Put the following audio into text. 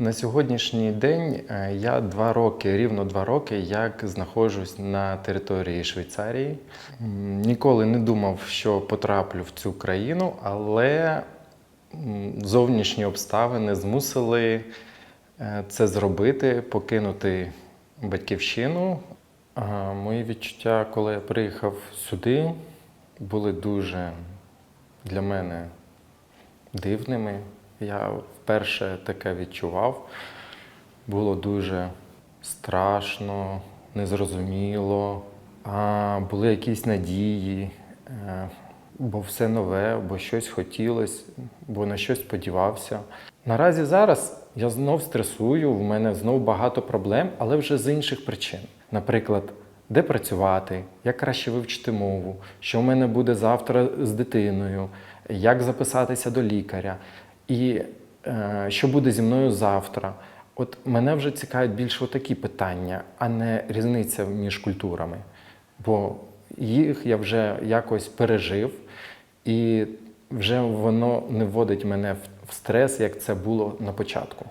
На сьогоднішній день е, я два роки, рівно два роки, як знаходжусь на території Швейцарії. Ніколи не думав, що потраплю в цю країну, але зовнішні обставини змусили е, це зробити, покинути батьківщину. Мої відчуття, коли я приїхав сюди, були дуже для мене дивними. Я вперше таке відчував. Було дуже страшно, незрозуміло. А були якісь надії, е, бо все нове, бо щось хотілося, бо на щось сподівався. Наразі зараз я знов стресую, в мене знов багато проблем, але вже з інших причин. Наприклад, де працювати, як краще вивчити мову, що в мене буде завтра з дитиною, як записатися до лікаря, і е, що буде зі мною завтра. От мене вже цікавить більше такі питання, а не різниця між культурами. Бо їх я вже якось пережив, і вже воно не вводить мене в стрес, як це було на початку.